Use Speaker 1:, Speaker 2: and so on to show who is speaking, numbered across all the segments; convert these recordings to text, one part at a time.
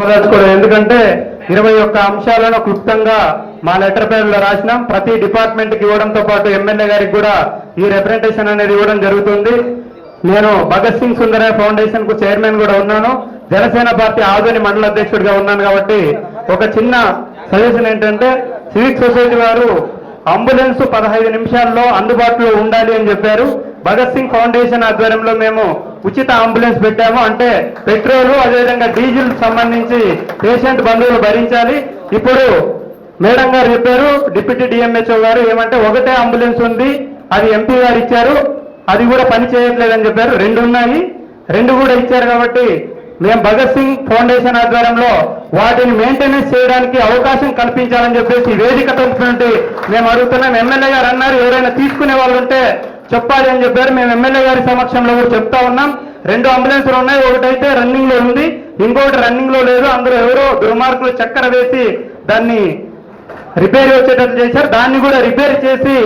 Speaker 1: చెప్పదలుచుకోలేదు ఎందుకంటే ఇరవై ఒక్క అంశాలను క్లుప్తంగా మా లెటర్ పేర్లో రాసినాం. ప్రతి డిపార్ట్మెంట్కి ఇవ్వడంతో పాటు ఎమ్మెల్యే గారికి కూడా ఈ రిప్రజెంటేషన్ అనేది ఇవ్వడం జరుగుతుంది. నేను భగత్ సింగ్ సుందరయ్య ఫౌండేషన్కు చైర్మన్ కూడా ఉన్నాను. జనసేన పార్టీ ఆదోని మండల అధ్యక్షుడిగా ఉన్నాను కాబట్టి ఒక చిన్న సజెషన్ ఏంటంటే సివిక్ సొసైటీ వారు అంబులెన్స్ పదహైదు నిమిషాల్లో అందుబాటులో ఉండాలి అని చెప్పారు. భగత్ సింగ్ ఫౌండేషన్ ఆధ్వర్యంలో మేము ఉచిత అంబులెన్స్ పెట్టాము. అంటే పెట్రోలు అదేవిధంగా డీజిల్ సంబంధించి పేషెంట్ బంధువులు భరించాలి. ఇప్పుడు మేడం గారు చెప్పారు డిప్యూటీ డిఎంహెచ్ఓ గారు ఏమంటే ఒకటే అంబులెన్స్ ఉంది అది ఎంపీ గారు ఇచ్చారు అది కూడా పని చేయట్లేదని చెప్పారు. రెండు ఉన్నాయి. రెండు కూడా ఇచ్చారు కాబట్టి మేము భగత్ సింగ్ ఫౌండేషన్ ఆధ్వర్యంలో వాటిని మెయింటెనెన్స్ చేయడానికి అవకాశం కల్పించాలని చెప్పేసి ఈ వేదిక తరఫున మేము అడుగుతున్నాం. ఎమ్మెల్యే గారు అన్నారు ఎవరైనా తీసుకునే వాళ్ళు ఉంటే చెప్పాలి అని చెప్పారు. మేము ఎమ్మెల్యే గారి సమక్షంలో కూడా చెప్తా ఉన్నాం. రెండు అంబులెన్సులు ఉన్నాయి. ఒకటైతే రన్నింగ్లో ఉంది. ఇంకొకటి రన్నింగ్లో లేదు. అందులో ఎవరో దుర్మార్గులు చక్కెర వేసి దాన్ని రిపేర్ వచ్చేటట్లు చేశారు. దాన్ని కూడా రిపేర్ చేసి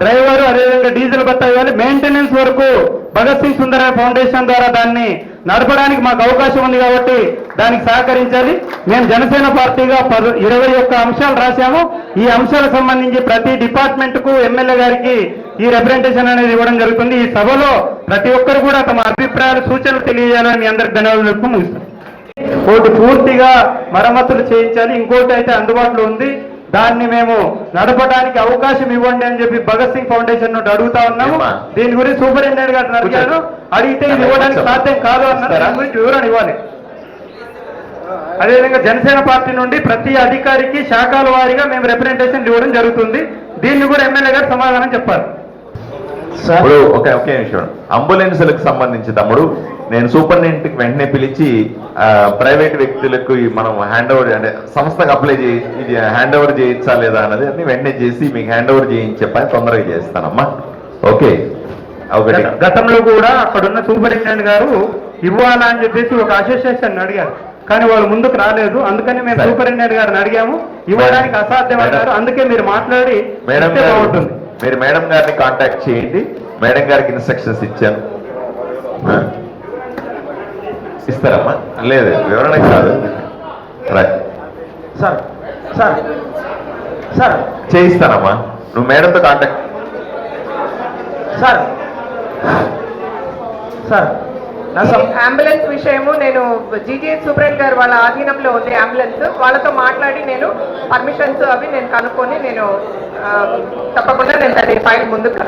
Speaker 1: డ్రైవర్ అదేవిధంగా డీజిల్ బత్తా ఇవ్వాలి. మెయింటెనెన్స్ వరకు భగత్ సింగ్ సుందరయ్య ఫౌండేషన్ ద్వారా దాన్ని నడపడానికి మాకు అవకాశం ఉంది కాబట్టి దానికి సహకరించాలి. మేము జనసేన పార్టీగా పది ఇరవై ఒక్క అంశాలు రాశాము. ఈ అంశాలకు సంబంధించి ప్రతి డిపార్ట్మెంట్కు ఎమ్మెల్యే గారికి ఈ రిప్రజెంటేషన్ అనేది ఇవ్వడం జరుగుతుంది. ఈ సభలో ప్రతి ఒక్కరు కూడా తమ అభిప్రాయాలు సూచనలు తెలియజేయాలని మీ అందరికి ధన్యవాదాలు చెప్పుతూ ముగిస్తాను ఒకటి పూర్తిగా మరమ్మతులు చేయించాలి. ఇంకోటి అయితే అందుబాటులో ఉంది. దాన్ని మేము నడపడానికి అవకాశం ఇవ్వండి అని చెప్పి భగత్ సింగ్ ఫౌండేషన్ నుండి అడుగుతా ఉన్నాము? దీని గురించి సూపరింటెండెంట్ గారిని అడిగాను అడిగితే ఇది ఇవ్వడానికి సాధ్యం కాదు అన్నారు. దాని గురించి వివరణ ఇవ్వాలి. అదేవిధంగా జనసేన పార్టీ నుండి ప్రతి అధికారికి శాఖల వారీగా మేము రిప్రజెంటేషన్ ఇవ్వడం జరుగుతుంది. దీన్ని కూడా ఎమ్మెల్యే గారు సమాధానం చెప్పాలి
Speaker 2: ఇప్పుడు ఒకే ఒకే నిమిషం. అంబులెన్సులకు సంబంధించి తమ్ముడు నేను సూపరింటెండెంట్కి వెంటనే పిలిచి ప్రైవేట్ వ్యక్తులకు మనం హ్యాండ్ ఓవర్ అంటే సంస్థకు అప్లై చేయి ఇది హ్యాండ్ ఓవర్ చేయించా లేదా అన్నది అన్ని వెంటనే చేసి మీకు హ్యాండ్ ఓవర్ చేయించే పని తొందరగా చేస్తానమ్మా. ఓకే. ఒకటి.
Speaker 1: గత- గతంలో కూడా అక్కడున్న సూపరింటెండెంట్ గారు ఇవ్వాలా అని చెప్పేసి ఒక అసోసియేషన్ అడిగారు. కానీ వాళ్ళు ముందుకు రాలేదు. అందుకని మేము. సూపరింటెండెంట్ గారిని అడిగాము. ఇవ్వడానికి అసాధ్యం. అన్నారు అందుకే మీరు మాట్లాడి
Speaker 2: మేడం
Speaker 1: బాగుంటుంది.
Speaker 2: మీరు మేడం గారిని కాంటాక్ట్ చేయండి. మేడం గారికి ఇన్స్ట్రక్షన్స్ ఇచ్చాను? ఇస్తారమ్మా? లేదు వివరణ కాదు. Right
Speaker 3: sir sir sir.
Speaker 2: చేయిస్తానమ్మా. నువ్వు మేడంతో కాంటాక్ట్
Speaker 3: సార్. సార్.
Speaker 4: అంబులెన్స్ విషయము నేను జీజీహెచ్ సూపరింట్ గారు వాళ్ళ ఆధీనంలో ఉంది అంబులెన్స్ వాళ్ళతో మాట్లాడి నేను పర్మిషన్స్ అవి నేను కనుక్కొని నేను తప్పకుండా నేను దాని ఫైల్ ముందుకు